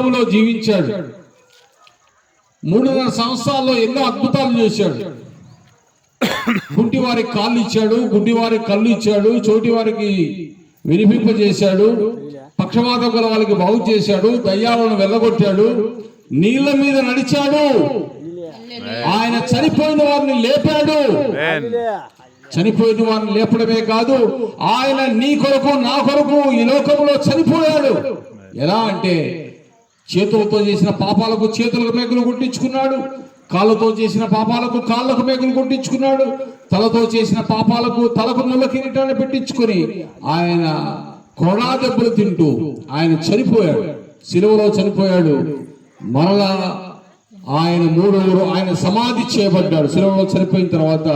లోకంలో జీవించాడు. మూడున్నర సంవత్సరాల్లో ఎన్నో అద్భుతాలు చేశాడు. గుడ్డి వారికి కాళ్ళు ఇచ్చాడు గుడ్డి వారికి కళ్ళు ఇచ్చాడు చోటి వారికి వినిపింపజేశాడు పక్షవాతం గల వాళ్ళకి బాగు చేశాడు దయ్యాలను వెళ్ళగొట్టాడు నీళ్ళ మీద నడిచాడు. ఆయన చనిపోయిన వారిని లేపాడు. చనిపోయిన వారిని లేపడమే కాదు ఆయన నీ కొరకు నా కొరకు ఈ లోకంలో చనిపోయాడు. ఎలా అంటే చేతులతో చేసిన పాపాలకు చేతులకు మేకులు కొట్టించుకున్నాడు. కాళ్ళతో చేసిన పాపాలకు కాళ్ళకు మేకులు కొట్టించుకున్నాడు. తలతో చేసిన పాపాలకు తలకు ముళ్ళ కిరీటాన్ని పెట్టించుకొని ఆయన కొడా దెబ్బలు తింటూ ఆయన చనిపోయాడు. సిలువలో చనిపోయాడు. మరలా ఆయన మూడవ రోజు ఆయన సమాధి చేయబడ్డాడు. శిలువలో చనిపోయిన తర్వాత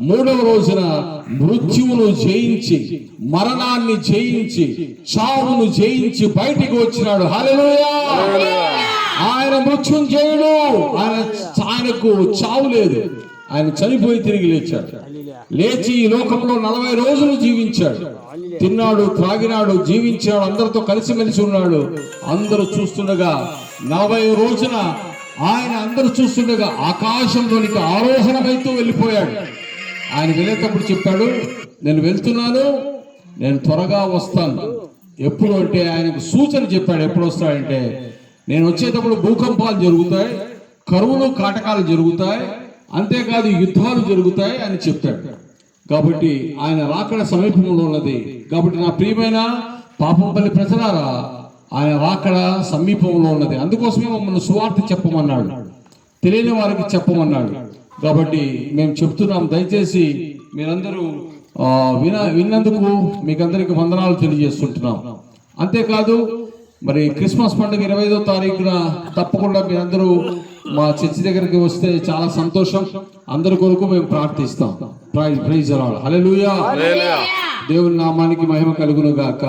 మూడవ రోజున మృత్యువును జయించి మరణాన్ని జయించి చావును జయించి బయటికి వచ్చినాడు. హల్లెలూయా! ఆయన చేయడు ఆయన ఆయనకు చావు లేదు. ఆయన చనిపోయి తిరిగి లేచాడు. లేచి ఈ లోకంలో నలభై రోజులు జీవించాడు. తిన్నాడు త్రాగినాడు జీవించాడు అందరితో కలిసిమెలిసి ఉన్నాడు. అందరూ చూస్తుండగా నలభై రోజున ఆయన అందరూ చూస్తుండగా ఆకాశంలోనికి ఆరోహణమైతూ వెళ్ళిపోయాడు. ఆయన వెళ్ళేటప్పుడు చెప్పాడు నేను వెళ్తున్నాను నేను త్వరగా వస్తాను. ఎప్పుడు అంటే ఆయనకు సూచన చెప్పాడు ఎప్పుడు వస్తాడంటే నేను వచ్చేటప్పుడు భూకంపాలు జరుగుతాయి కరువులు కాటకాలు జరుగుతాయి అంతేకాదు యుద్ధాలు జరుగుతాయి అని చెప్పాడు. కాబట్టి ఆయన రాకడ సమీపంలో ఉన్నది. కాబట్టి నా ప్రియమైన పాపంపల్లి ప్రజలారా ఆయన రాకడ సమీపంలో ఉన్నది. అందుకోసమే మమ్మల్ని సువార్త చెప్పమన్నాడు. తెలియని వారికి చెప్పమన్నాడు. కాబట్టి మేము చెప్తున్నాం. దయచేసి మీరందరూ విన విన్నందుకు మీకందరికి వందనాలు తెలియజేస్తుంటున్నాం. అంతేకాదు మరి క్రిస్మస్ పండుగ ఇరవై ఐదో తారీఖున తప్పకుండా మీరందరూ మా చర్చి దగ్గరికి వస్తే చాలా సంతోషం. అందరి కొరకు మేము ప్రార్థిస్తాం. ప్రైజ్ ప్రైజ్ హల్లెలూయా దేవుని నామానికి మహిమ కలుగును గాక.